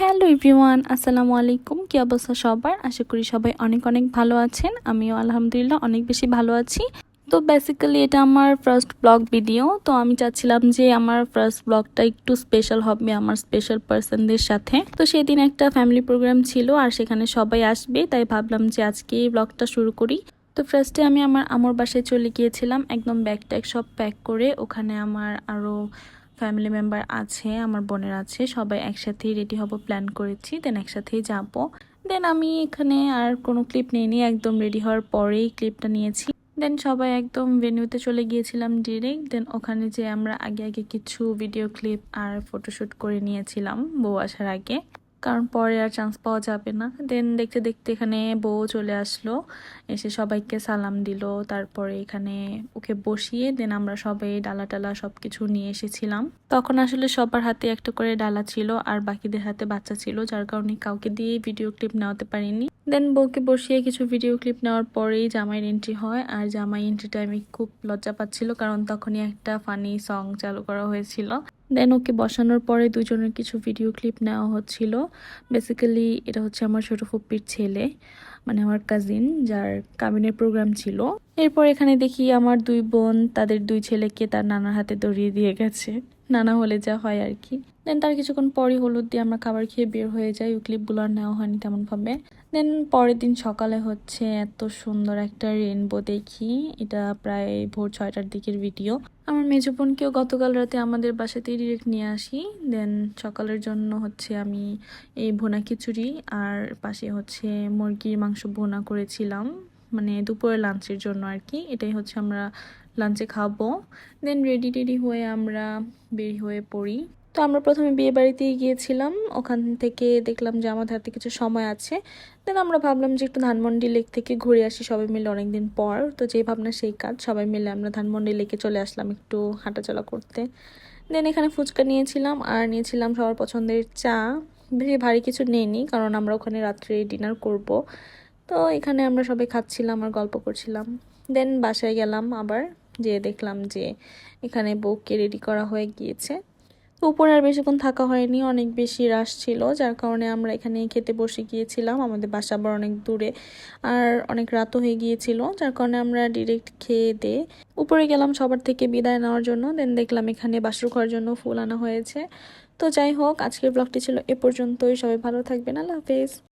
Hello everyone, আসসালামু আলাইকুম। কি অবস্থা সবার? আশা করি সবাই অনেক অনেক ভালো আছেন। আমিও আলহামদুলিল্লাহ অনেক বেশি ভালো আছি। তো বেসিক্যালি এটা আমার ফার্স্ট ব্লগ ভিডিও তো আমি চাচ্ছিলাম যে আমার ফার্স্ট ব্লগটা একটু স্পেশাল হবে আমার স্পেশাল পার্সনদের সাথে। তো সেদিন একটা ফ্যামিলি প্রোগ্রাম ছিল আর সেখানে সবাই আসবে, তাই ভাবলাম যে আজকে এই ব্লগটা শুরু করি। তো ফার্স্টে আমি আমার আমর বাসায় চলে গিয়েছিলাম, একদম ব্যাগ ট্যাগ সব প্যাক করে। ওখানে আমার আরও ফ্যামিলি মেম্বার আছে, আমার বোনের আছে, সবাই একসাথেই রেডি হব প্ল্যান করেছি দেন একসাথেই যাব। দেন আমি এখানে আর কোনো ক্লিপ নিইনি, একদম রেডি হওয়ার পরেই ক্লিপটা নিয়েছি। দেন সবাই একদম ভেনিউতে চলে গিয়েছিলাম ডিরেক্ট দেন ওখানে যে আমরা আগে আগে কিছু ভিডিও ক্লিপ আর ফটোশ্যুট করে নিয়েছিলাম বউ আসার আগে। কারণ পরে আর চান্স পাওয়া যাবে না। দেন দেখতে দেখতে এখানে বউ চলে আসলো। এসে সবাইকে সালাম দিল। তারপরে এখানে ওকে বসিয়ে দেন আমরা সবাই ডালা টালা সব কিছু নিয়ে এসেছিলাম। তখন আসলে সবার হাতে একটা করে ডালা ছিল আর বাকিদের হাতে বাচ্চা ছিল, যার কারণে কাউকে দিয়ে ভিডিও ক্লিপ নেওয়াতে পারিনি। দেন বউকে বসিয়ে কিছু ভিডিও ক্লিপ নেওয়ার পরেই জামাইয়ের এন্ট্রি হয়। আর জামাই এন্ট্রিটা আমি খুব লজ্জা পাচ্ছিল কারণ তখনই একটা ফানি সং চালু করা হয়েছিল। দেন ওকে বসানোর পরে দুজনের কিছু ভিডিও ক্লিপ নেওয়া হচ্ছিল। বেসিক্যালি এটা হচ্ছে আমার ছোট ফুপ্পির ছেলে মানে আমার কাজিন যার কামিনের প্রোগ্রাম ছিল। এরপর এখানে দেখি আমার দুই বোন, তাদের দুই ছেলেকে তার নানার হাতে দড়িয়ে দিয়ে গেছে। নানা হলে যা হয় আর কি। দেন তার কিছুক্ষণ পরই হলুদ দিয়ে আমরা খাবার খেয়ে বের হয়ে যাই। ওই ক্লিপগুলো আর নেওয়া হয়নি তেমনভাবে। দেন পরের দিন সকালে হচ্ছে এত সুন্দর একটা রেনবো দেখি। এটা প্রায় ভোর ছয়টার দিকের ভিডিও আমার মেজো বোনকেও গতকাল রাতে আমাদের বাসাতেই ডিরেক্ট নিয়ে আসি। দেন সকালের জন্য হচ্ছে আমি এই ভুনা খিচুড়ি আর পাশে হচ্ছে মুরগির মাংস ভুনা করেছিলাম। মানে দুপুরে লাঞ্চের জন্য আর কি। এটাই হচ্ছে আমরা লাঞ্চে খাব। দেন রেডি টেডি হয়ে আমরা বের হয়ে পড়ি। তো আমরা প্রথমে বিয়ে বাড়িতেই গিয়েছিলাম। ওখান থেকে দেখলাম যে আমাদের হাতে কিছু সময় আছে। দেন আমরা ভাবলাম যে একটু ধানমন্ডি লেক থেকে ঘুরে আসি সবাই মিলে অনেকদিন পর। তো যে ভাবনা সেই কাজ, সবাই মিলে আমরা ধানমন্ডি লেকে চলে আসলাম একটু হাঁটাচলা করতে। দেন এখানে ফুচকা নিয়েছিলাম আর নিয়েছিলাম সবার পছন্দের চা। বেশি ভারী কিছু নেইনি কারণ আমরা ওখানে রাত্রে ডিনার করব। তো এখানে আমরা সবাই খাচ্ছিলাম আর গল্প করছিলাম। দেন বাসায় গেলাম আবার যে দেখলাম যে এখানে বউকে রেডি করা হয়ে গিয়েছে। উপরে আর বেশিক্ষণ থাকা হয়নি, অনেক বেশি রাশ ছিল, যার কারণে আমরা এখানে খেতে বসে গিয়েছিলাম, আমাদের বাসা আবার অনেক দূরে, আর অনেক রাতও হয়ে গিয়েছিল, যার কারণে আমরা ডিরেক্ট খেয়ে দে, উপরে গেলাম সবার থেকে বিদায় নেওয়ার জন্য দেন দেখলাম এখানে বাসর ঘরের জন্য ফুল আনা হয়েছে, তো যাই হোক, আজকের ব্লগটি ছিল এ পর্যন্তই, সবাই ভালো থাকবেন, আল্লাহ হাফেজ।